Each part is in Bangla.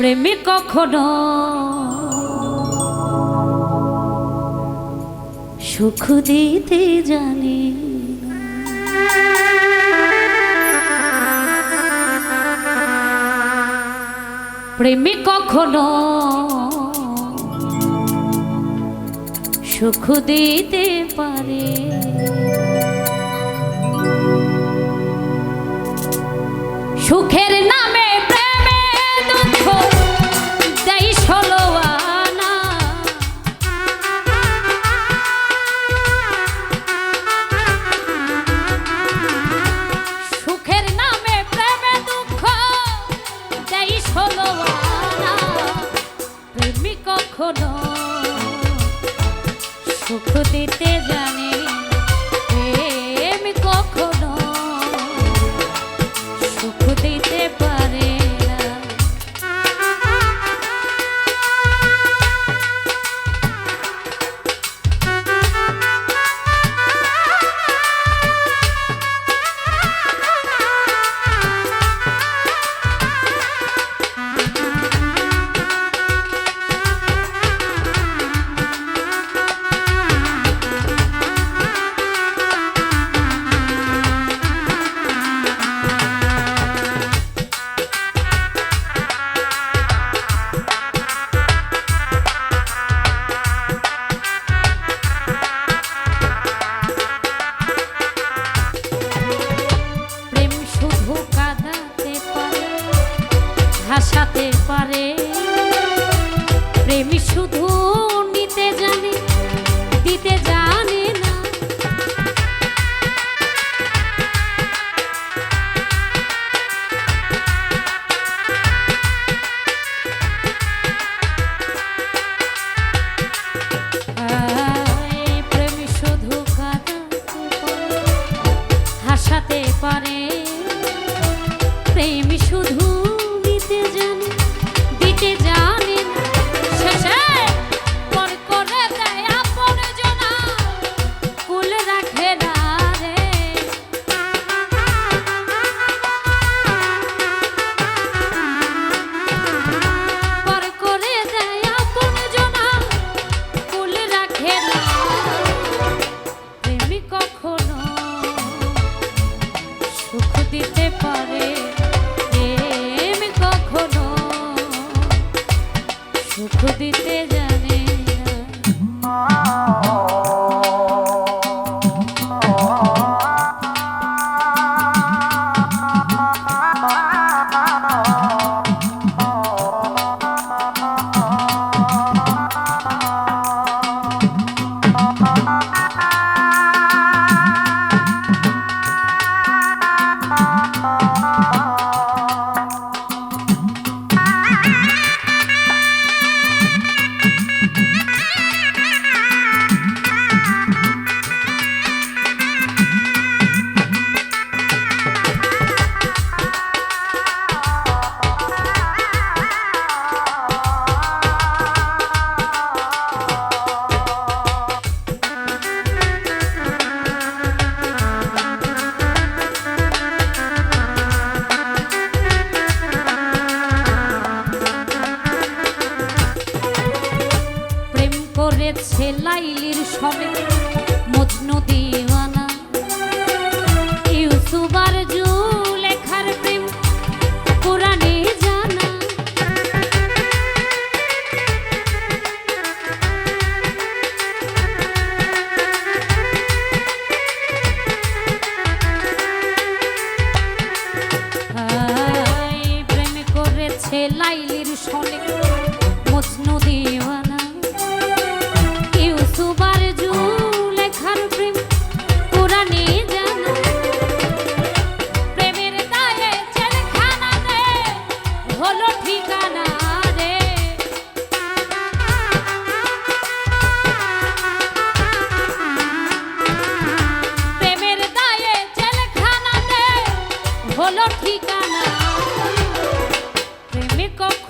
প্রেমী কখনো? সুখ দিতে জানি প্রেমী কখনো? সুখ দিতে পারে। সুখে ভাসাতে পারে। প্রেমী শুধু হবে মজনু দিওয়ানা। ইউসুবার জু লেখার প্রেম কোরআনে জানা। হায় প্রেম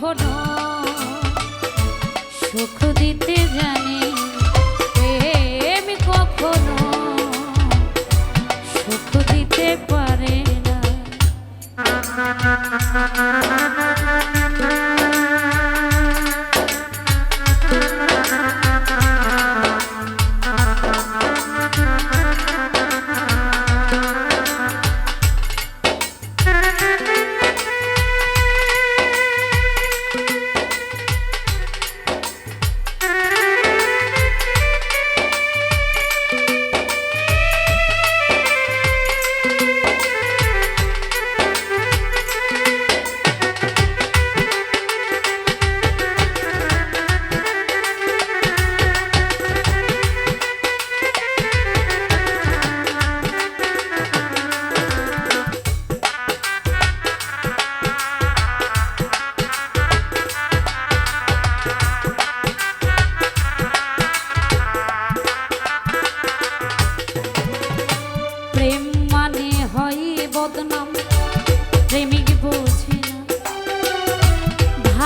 এখনও সুখ দিতে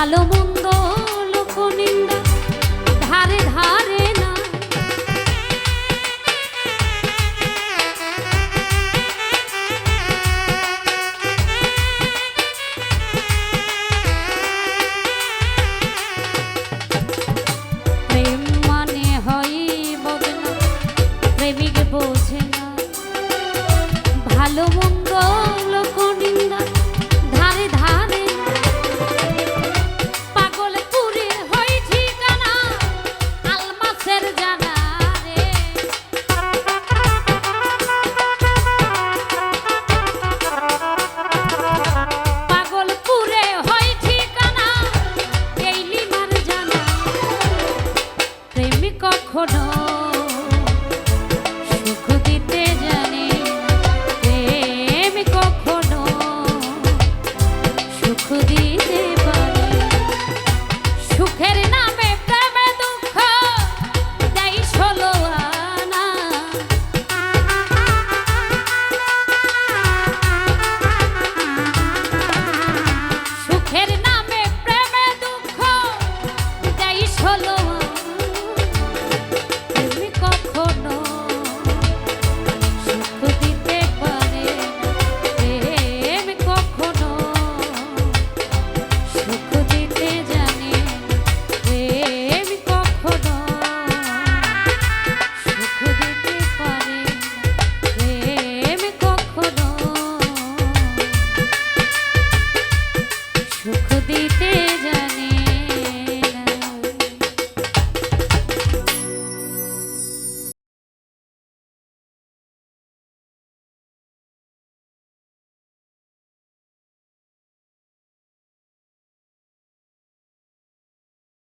ভালো মন্দ লোকনিন্দা ধারে ধারে না। প্রেম মানে হয় বদনা, প্রেমিক বোঝে না। ভালো মন্দ